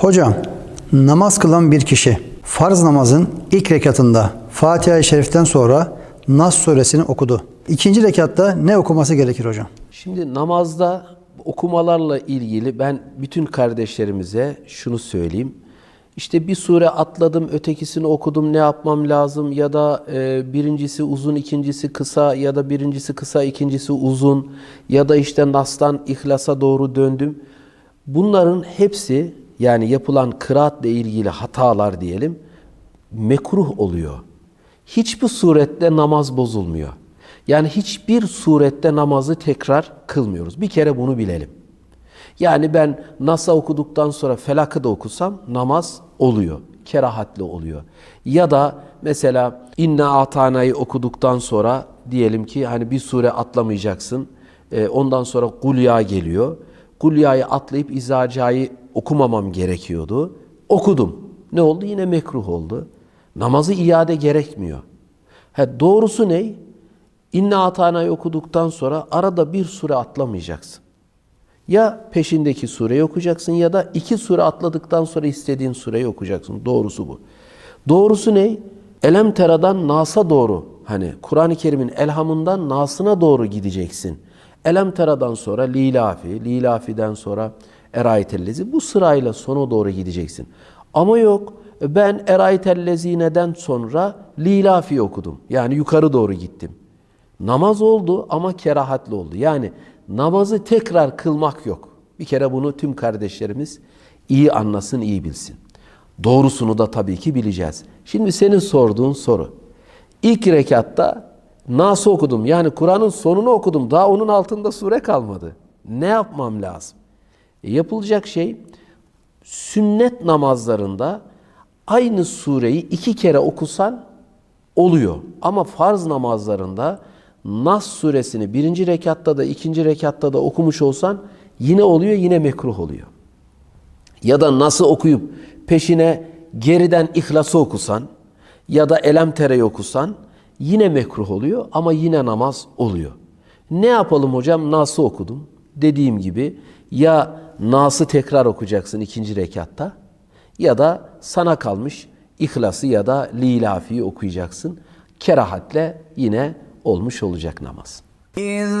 Hocam, namaz kılan bir kişi farz namazın ilk rekatında Fatiha-i Şerif'ten sonra Nas suresini okudu. İkinci rekatta ne okuması gerekir hocam? Şimdi namazda okumalarla ilgili ben bütün kardeşlerimize şunu söyleyeyim. İşte bir sure atladım, ötekisini okudum, ne yapmam lazım? Ya da e, birincisi uzun, ikincisi kısa ya da birincisi kısa, ikincisi uzun ya da işte Nas'tan İhlas'a doğru döndüm. Bunların hepsi yani yapılan kıraatla ilgili hatalar diyelim mekruh oluyor. Hiçbir surette namaz bozulmuyor. Yani hiçbir surette namazı tekrar kılmıyoruz. Bir kere bunu bilelim. Yani ben Nas'a okuduktan sonra Felak'ı da okusam namaz oluyor. Kerahatli oluyor. Ya da mesela İnna Atana'yı okuduktan sonra diyelim ki hani bir sure atlamayacaksın. Ee, ondan sonra Kulya geliyor. Kulya'yı atlayıp İzaca'yı okumamam gerekiyordu. Okudum. Ne oldu? Yine mekruh oldu. Namazı iade gerekmiyor. Ha, doğrusu ne? İnna Atana'yı okuduktan sonra arada bir sure atlamayacaksın. Ya peşindeki sureyi okuyacaksın ya da iki sure atladıktan sonra istediğin sureyi okuyacaksın. Doğrusu bu. Doğrusu ne? Elem Tera'dan Nas'a doğru hani Kur'an-ı Kerim'in elhamından Nas'ına doğru gideceksin. Elem Tera'dan sonra Lilafi, Lilafi'den sonra Erayetellezi bu sırayla sona doğru gideceksin. Ama yok ben Erayetellezine sonra Lilafi okudum. Yani yukarı doğru gittim. Namaz oldu ama kerahatli oldu. Yani namazı tekrar kılmak yok. Bir kere bunu tüm kardeşlerimiz iyi anlasın, iyi bilsin. Doğrusunu da tabii ki bileceğiz. Şimdi senin sorduğun soru. İlk rekatta Nas'ı okudum. Yani Kur'an'ın sonunu okudum. Daha onun altında sure kalmadı. Ne yapmam lazım? E, yapılacak şey sünnet namazlarında aynı sureyi iki kere okusan oluyor. Ama farz namazlarında Nas suresini birinci rekatta da ikinci rekatta da okumuş olsan yine oluyor yine mekruh oluyor. Ya da Nas'ı okuyup peşine geriden İhlas'ı okusan ya da Elem Tere'yi okusan yine mekruh oluyor ama yine namaz oluyor. Ne yapalım hocam? Nas'ı okudum. Dediğim gibi ya Nas'ı tekrar okuyacaksın ikinci rekatta ya da sana kalmış İhlas'ı ya da Lilafi'yi okuyacaksın. Kerahatle yine olmuş olacak namaz. إذ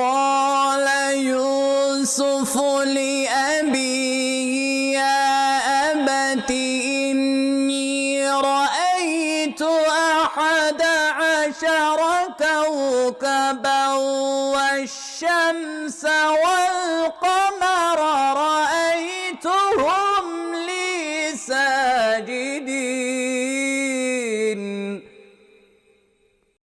قال يوسف لأبيه يا أبت إني رأيت أحد عشر كوكبا والشمس والقمر رأيتهم لي ساجدين.